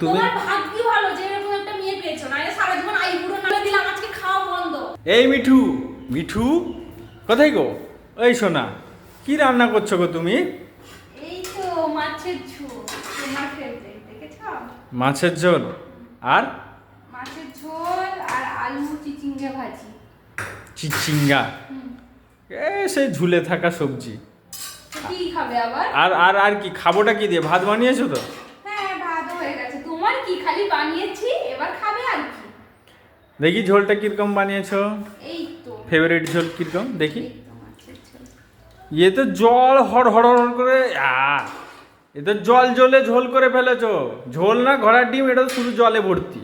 তুমি? তোমার ভাগ্যি ভালো যে এরকম একটা মেয়ে পেয়েছ? না সারা জীবন আই বুড়ো দিলাম আজকে খাওয়া বন্ধ। এই মিঠু মিঠু? কোথায় গো? এই সোনা কি রান্না করছ গো তুমি? এই তো মাছের ঝোল তোমার ফেভারিট দেখেছ? মাছের ঝোল আর? মাছের ঝোল আর আলু চিচিঙ্গা ভাজি। চিচিঙ্গা? এ সেই ঝুলে থাকা সবজি। কি খাবে আবার? আর আর আর কি খাবোটা কি দিয়ে? ভাত বানিয়েছো তো? তোমার বানিয়েছি এবার খাবে আর কি। দেখি ঝোলটা কীরকম বানিয়েছো? এই তো। ফেভারিট ঝোল কীরকম? দেখি। ইয়ে তো জল হড় হড় হড় করে এ তো জল জলে ঝোল করে ফেলেছো। ঝোল না ঘোড়ার ডিম এটা তো শুধু জলে ভর্তি।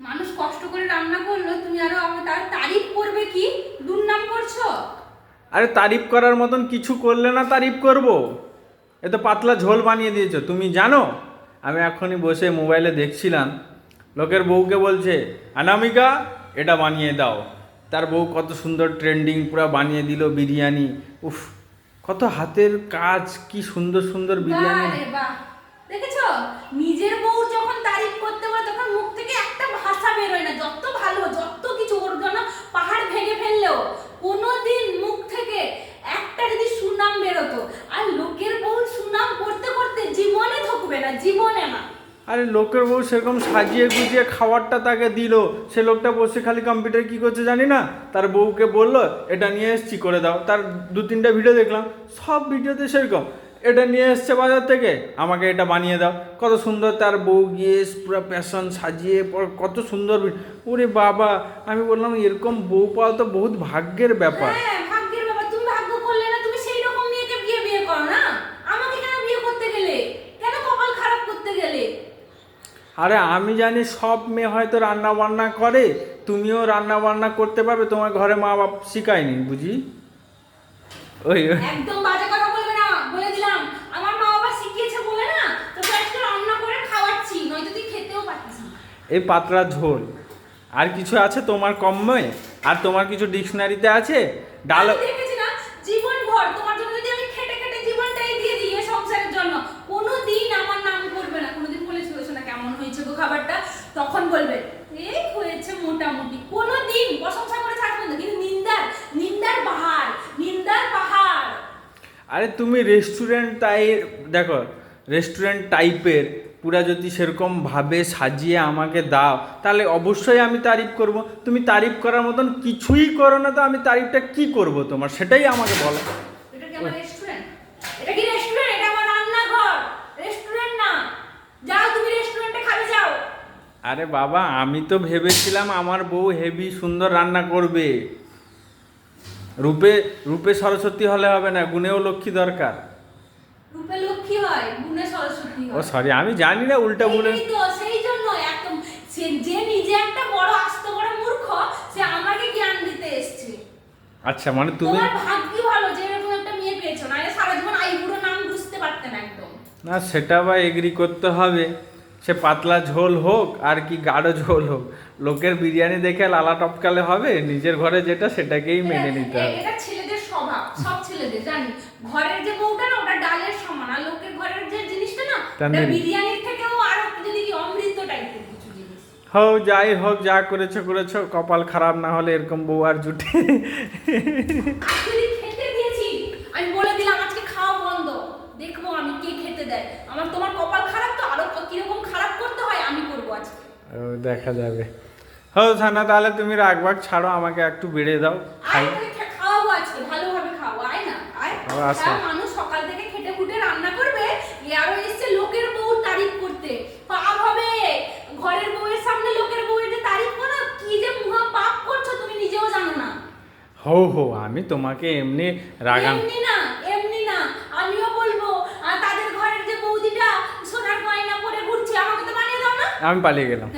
মানুষ কষ্ট করে রান্না করল তুমি আরও আমার তার তারিফ করবে কি? দুর্নাম করছ? আরে তারিফ করার মতন কিছু করলে না তারিফ করব। এ তো পাতলা ঝোল বানিয়ে দিয়েছ তুমি জানো? আমি এখনই বসে মোবাইলে দেখছিলাম, লোকের বউকে বলছে অনামিকা এটা বানিয়ে দাও। তার বউ কত সুন্দর ট্রেন্ডিং, পুরো বানিয়ে দিল বিরিয়ানি। উফ, কত হাতের কাজ, কি সুন্দর সুন্দর বিরিয়ানি। দেখেছ? নিজের বউ যখন তারিফ করতে বলে তখন মুখ থেকে একটা ভাষা বেরোয় না যত ভালো যত কিছু ওর জন্য পাহাড় ভেঙে ফেললেও কোনোদিন মুখ থেকে একটা যদি সুনাম বেরোতো আর লোকের বউ সুনাম করতে করতে জীবনে থকবে না জীবনে না আরে লোকের বউ সেরকম সাজিয়ে গুজিয়ে খাবারটা তাকে দিল। সে লোকটা বসে খালি কম্পিউটার কি করছে জানি না? তার বউকে বলল, এটা নিয়ে এসছি, করে দাও। তার দু তিনটা ভিডিও দেখলাম, সব ভিডিওতে সেরকম। এটা নিয়ে এসছে বাজার থেকে? আমাকে এটা বানিয়ে দাও। কত সুন্দর তার বউ গিয়ে পুরো প্যাশন সাজিয়ে কত সুন্দর ওরে বাবা, আমি বললাম, এরকম বউ পাওয়া তো বহুত ভাগ্যের ব্যাপার তুমি ভাগ্য করলে না তুমি সেই রকম মেয়েকে বিয়ে বিয়ে করো না আমাকে কেন বিয়ে করতে গেলে কেন কপাল খারাপ করতে গেলে আরে আমি জানি সব মেয়ে হয়তো রান্না বান্না করে তুমিও রান্না বান্না করতে পারবে তোমার ঘরে মা বাপ শিখায়নি বুঝি? ওই। একদম বাজে কথা বলবে না বলে দিলাম। আমার মা বাবা শিখিয়েছে বলে না তোকে আজকে রান্না করে খাওয়াচ্ছি নয়তো তুই খেতেও এই পাতলা ঝোল। আর কিছু আছে তোমার কমে আর তোমার কিছু ডিকশনারিতে আছে? ডাল আমি দেখেছি না জীবন ভর তোমার জন্য যদি আমি খেটে খেটে জীবনটাই দিয়ে দিই এই সংসারের জন্য কোনোদিন আমার নাম করবে না কোনোদিন বলেছিল না কেমন হয়েছে গো খাবারটা তখন বলবে এই হয়েছে মোটামুটি। কোনোদিন প্রশংসা করে থাকবে না কিন্তু নিন্দার নিন্দার পাহাড় নিন্দার পাহাড়। আরে তুমি রেস্টুরেন্ট তাই দেখো রেস্টুরেন্ট টাইপের পুরা যদি সেরকম ভাবে সাজিয়ে আমাকে দাও তাহলে অবশ্যই আমি তারিফ করব। তুমি তারিফ করার মতন কিছুই করো না তো আমি তারিফটা কি করব তোমার? সেটাই আমাকে বলো এটা কি আমার রেস্টুরেন্ট এটা কি রেস্টুরেন্ট এটা আমার রান্নাঘর রেস্টুরেন্ট না যাও তুমি রেস্টুরেন্টে খাবে যাও আরে বাবা আমি তো ভেবেছিলাম আমার বউ হেভি সুন্দর রান্না করবে। রূপে রূপে সরস্বতী হলে হবে না গুণেও লক্ষ্মী দরকার। রূপে লক্ষ্মী হয় গুণে সরস্বতী ও সরি আমি জানি না উল্টা বলে সেই জন্য একদম সে যে নিজে একটা বড় আস্ত বড় মূর্খ সে আমাকে জ্ঞান দিতে এসেছে। আচ্ছা মানে তুমি তোমার ভাগ্যি ভালো যে এরকম একটা মেয়ে পেয়েছ না সারা জীবন আই বুড়ো নাম বুঝতে একদম। না সেটা বা এগ্রি করতে হবে। সে পাতলা ঝোল হোক আর কি গাঢ় ঝোল হোক লোকের বিরিয়ানি দেখে লালা টপকালে হবে নিজের ঘরে যেটা সেটাকেই মেনে নিতে হবে। এটা ছেলেদের স্বভাব সব ছেলেদের জানি। ঘরের যে বউটা না ওটা ডালের সমান আর লোকের ঘরের যে জিনিসটা না ওটা বিরিয়ানির থেকেও আরও যদি কি অমৃত টাইপের কিছু জিনিস। হোক যাই হোক যা করেছ করেছ কপাল খারাপ না হলে এরকম বউ আর জুটে। বউয়ের যাবে। তারিফ করো তাহলে তুমি মুহা পাপ করছ তুমি নিজেও জানো না। হো হো আমি তোমাকে এমনি রাগান না আমিও বলব আর তাদের ঘরের যে বৌদিটা সোনার গয়না পরে ঘুরছে আমাকে তো বানিয়ে দাও না আমি পালিয়ে গেলাম।